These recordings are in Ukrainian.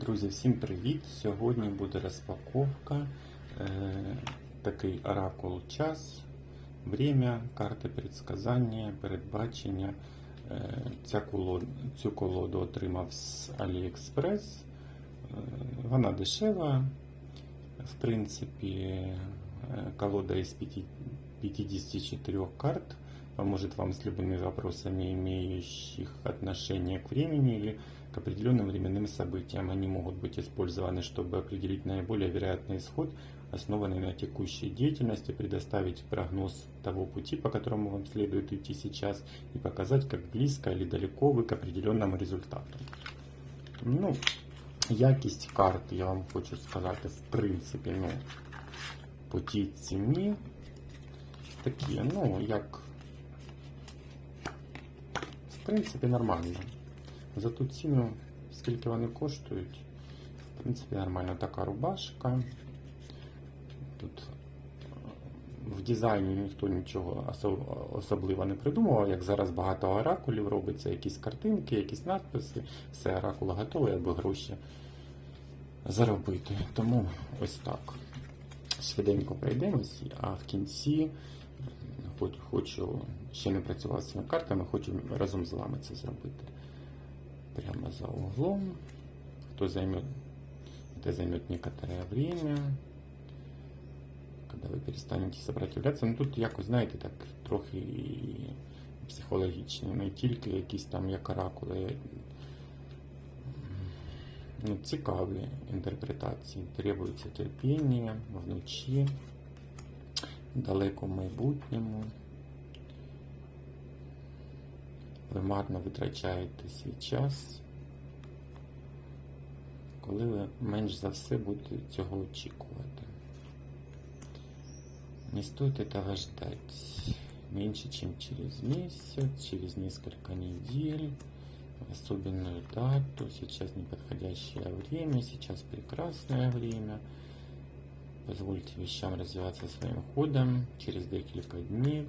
Друзі, всім привіт! Сьогодні буде розпаковка. Е, такий оракул час, время, карти предсказання, передбачення. Е, ця колоду, цю колоду отримав з AliExpress. Е, вона дешева. В принципі, е, колода пяти- 54 карт поможет вам с любыми вопросами, имеющих отношение к времени или к определенным временным событиям. Они могут быть использованы, чтобы определить наиболее вероятный исход, основанный на текущей деятельности, предоставить прогноз того пути, по которому вам следует идти сейчас, и показать, как близко или далеко вы к определенному результату. Ну, якість карт, я вам хочу сказати, в принципі, ну, по тій ціні такі, ну, як в принципі нормально. За ту ціну, скільки вони коштують, в принципі, нормально така рубашка. Тут е, в дизайні ніхто нічого особливо не придумував, як зараз багато оракулів робиться, якісь картинки, якісь надписи, все оракул готовий, аби гроші заробити. Тому ось так. Швиденько пройдемось, а в кінці хочу, ще не працював з цими картами, хочу разом з вами це зробити. Прямо за углом. Кто займет, это займет некоторое время. Когда ви перестанете сопротивлятися. Ну тут якось, знаєте, так трохи психологічно, не тільки якісь там як оракули. Ну, цікаві інтерпретації. Требується терпіння вночі, далеко в майбутньому. Ви марно витрачаєте свій час, коли ви менш за все будете цього очікувати. Не стоит этого ждать меньше, чем через месяц, через несколько недель, особенную дату. Сейчас неподходящее время, сейчас прекрасное время. Позвольте вещам развиваться своим ходом через декілька днів,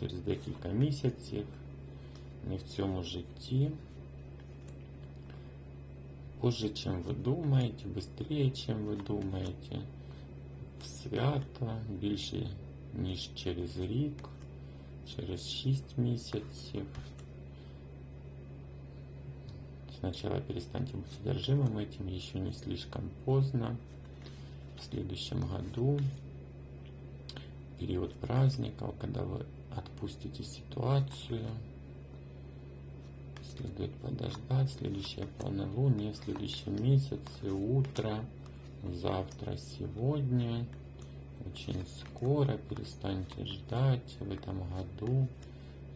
через декілька місяців, не в цьому житті. Позже, чем вы думаете, быстрее, чем ви думаєте, в свято більше, ніж через рік, через 6 місяців. Сначала перестаньте быть одержимым этим, еще не слишком поздно. Следующем году, период праздников, когда вы отпустите ситуацию, следует подождать. Следующее полнолуние в следующем месяце, утро, завтра, сегодня. Очень скоро перестаньте ждать в этом году.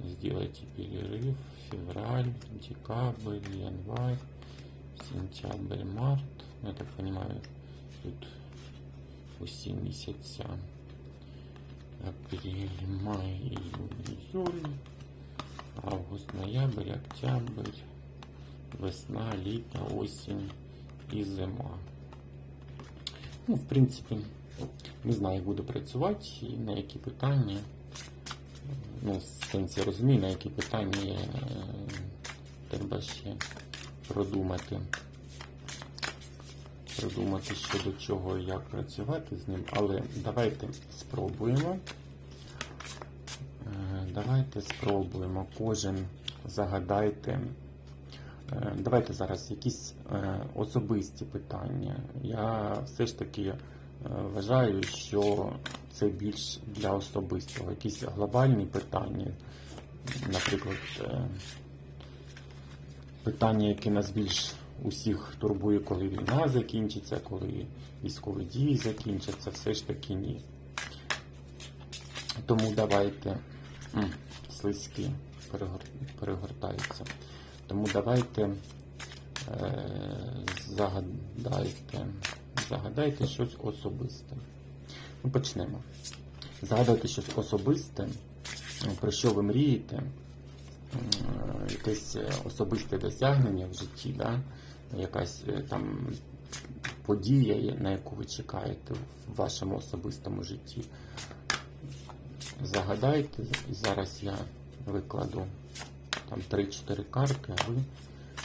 Сделайте перерыв. Февраль, декабрь, январь, сентябрь, март. Я так понимаю, тут усі місяця. Апрель, май, июнь, июль, август, ноябрь, октябрь, весна, літо, осінь і зима. Ну, в принципі, не знаю, як буду працювати і на які питання. Ну, в сенсі розумію, на які питання е, треба ще продумати. Продумати щодо чого і як працювати з ним. Але давайте спробуємо. Е, Давайте спробуємо. Кожен загадайте. Е, Давайте зараз якісь е, особисті питання. Я все ж таки вважаю, що це більш для особистого. Якісь глобальні питання, наприклад, питання, які нас більш усіх турбує, коли війна закінчиться, коли військові дії закінчаться, все ж таки ні. Тому давайте слизькі перегортаються. Тому давайте е, загадайте, загадайте щось особисте. Ну, почнемо. Загадайте щось особисте, про що ви мрієте, якесь е, особисте досягнення в житті, да? якась е, там подія, на яку ви чекаєте в вашому особистому житті. Загадайте, зараз я викладу там 3-4 карти, а ви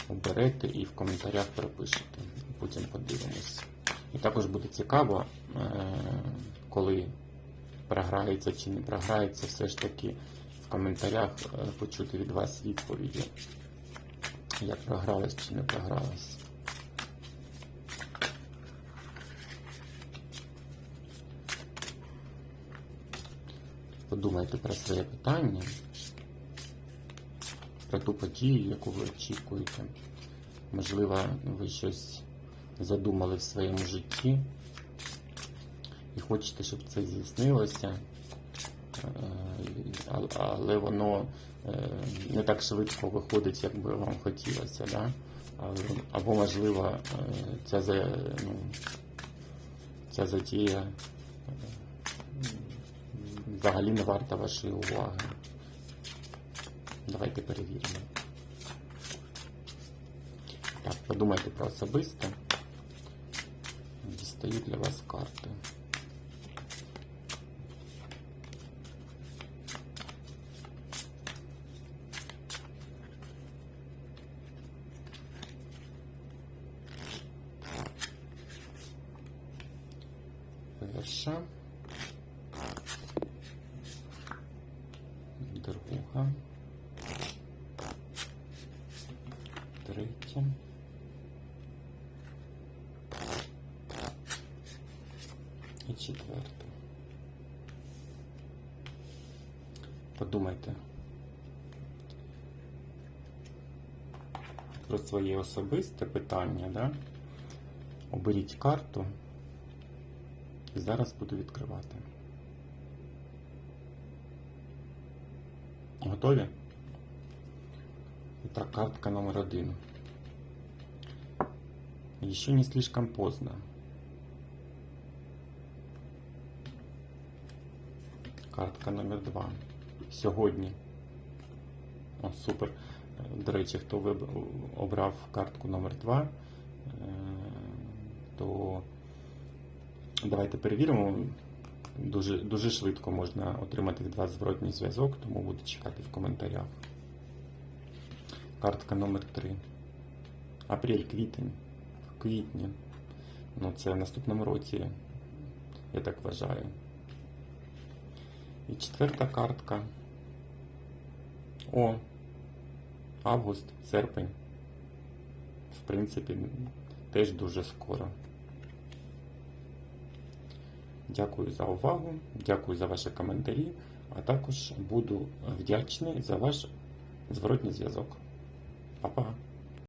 оберете і в коментарях пропишете. потім подивимось. І також буде цікаво, е, коли програється чи не програється, все ж таки коментарях е, почути від вас відповіді, як програлось чи не програлось. Подумайте про своє питання, про ту подію, яку ви очікуєте. Можливо, ви щось задумали в своєму житті і хочете, щоб це здійснилося, Е, але воно е, не так швидко виходить, як би вам хотілося. Да? Або, можливо, е, ця, ну, ця затія е, взагалі не варта вашої уваги. Давайте перевіримо. Так, подумайте про особисте. Дістаю для вас карти. Перша. Друга. Третя. І четверта. Подумайте про своє особисте питання, да? Оберіть карту. І зараз буду відкривати. Готові? Итак, картка номер один. Еще не слишком поздно. Картка номер два. Сьогодні. О, супер. Е, До речі, хто обрав картку номер 2, то давайте перевіримо. Дуже, дуже швидко можна отримати від вас зворотній зв'язок, тому буду чекати в коментарях. Картка номер 3. Апрель, квітень. В квітні. Ну, це в наступному році, я так вважаю. І четверта картка. О, август, серпень. В принципі, теж дуже скоро. Дякую за увагу, дякую за ваші коментарі, а також буду вдячний за ваш зворотній зв'язок. Па-па!